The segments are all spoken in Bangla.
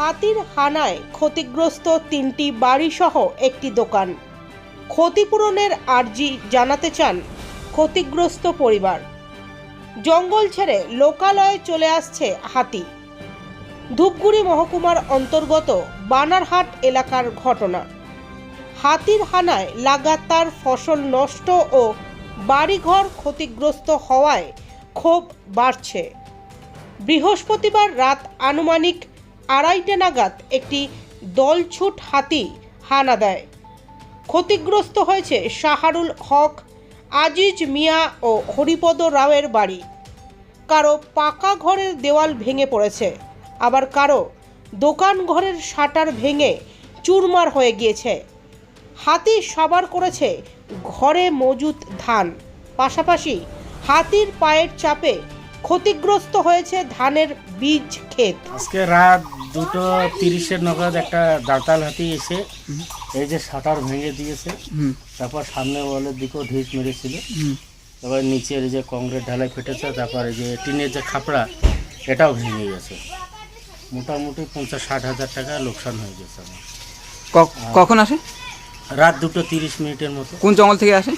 হাতির হানায় ক্ষতিগ্রস্ত তিনটি বাড়িসহ একটি দোকান। ক্ষতিপূরণের আর্জি জানাতে চান ক্ষতিগ্রস্ত পরিবার। জঙ্গল ছেড়ে লোকালয়ে চলে আসছে হাতি। ধূপগুড়ি মহকুমার অন্তর্গত বানারহাট এলাকার ঘটনা। হাতির হানায় লাগাতার ফসল নষ্ট ও বাড়িঘর ক্ষতিগ্রস্ত হওয়ায় ক্ষোভ বাড়ছে। বৃহস্পতিবার রাত আনুমানিক আড়াইটে নাগাদ একটি দলছুট হাতি হানা দেয়। ক্ষতিগ্রস্ত হয়েছে শাহারুল হক, আজিজ মিয়া ও হরিপদ রাওয়ের বাড়ি। কারও পাকা ঘরের দেওয়াল ভেঙে পড়েছে, আবার কারও দোকান ঘরের শাটার ভেঙে চুরমার হয়ে গিয়েছে। হাতি সাবার করেছে ঘরে মজুত ধান, পাশাপাশি হাতির পায়ের চাপে ক্ষতিগ্রস্ত হয়েছে ধানের বীজ ক্ষেত। আজকে রাত দুটো তিরিশের নগদ একটা দাঁতাল হাতি এসে এই যে শাটার ভেঙে দিয়েছে তারপর সামনে ওয়ালের দিকেও ঢিস মেরেছিল। তারপর নিচের এই যে কংক্রিট ঢালাই ফেটেছে তারপর এই যে টিনের যে খাপড়া এটাও ভেঙে গেছে। মোটামুটি পঞ্চাশ ষাট হাজার টাকা লোকসান হয়ে গেছে আমার। কখন আসে? রাত দুটো তিরিশ মিনিটের মতো। কোন জঙ্গল থেকে আসে?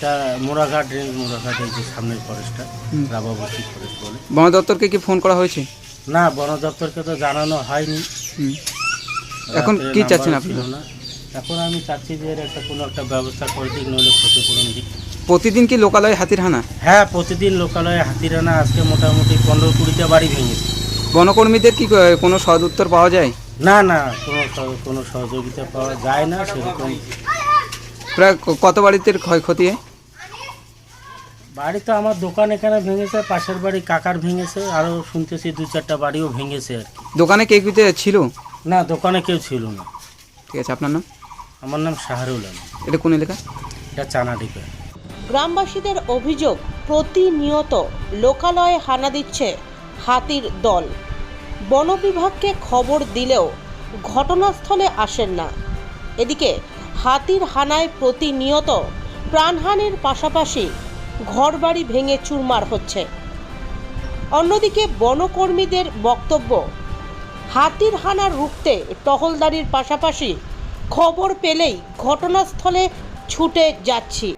এটা মোড়াঘাট রেঞ্জ মোড়াঘাট এই যে সামনের ফরেস্টটা হুম। রাবাবতী ফরেস্ট বলে। বন দপ্তরকে কি ফোন করা হয়েছে? না বন দপ্তরকে তো জানানো হয়নি। এখন কি চাচ্ছেন আপনি? এখন আমি চাচ্ছি যে একটা কোনো একটা ব্যবস্থা করে দিক নইলে ক্ষতিপূরণ দিক। প্রতিদিন কি লোকালয়ে হাতির হানা? হ্যাঁ প্রতিদিন লোকালয়ে হাতিরানা আজকে মোটামুটি পনেরো কুড়িটা বাড়ি ভেঙেছে বনকর্মীদের কি কোনো সদ উত্তর পাওয়া যায়? না না কোনো কোনো সহযোগিতা পাওয়া যায় না সেরকম। প্রায় কত বাড়িতে ক্ষয়ক্ষতি হয়? বাড়ি তো আমার দোকান এখানে ভেঙেছে পাশের বাড়ি কাকার ভেঙেছে আরও শুনতেছি দু চারটা বাড়িও ভেঙেছে আর কি। দোকানে কে কিতে ছিল? না দোকানে কেউ ছিল না। ঠিক আছে আপনার নাম? আমার নাম শাহরুল আলম। এটা কোন এলাকা? এটা চানাডিপা। গ্রামবাসীদের অভিযোগ প্রতিনিয়ত লোকালয়ে হানা দিচ্ছে হাতির দল। বন বিভাগকে খবর দিলেও ঘটনাস্থলে আসেন না। এদিকে হাতির হানায় প্রতিনিয়ত প্রাণহানির পাশাপাশি ঘরবাড়ি ভেঙে চুরমার হচ্ছে। অন্যদিকে বনকর্মীদের বক্তব্য হাতির হানা রুখতে টহলদারির পাশাপাশি খবর পেলেই ঘটনাস্থলে ছুটে যাচ্ছি।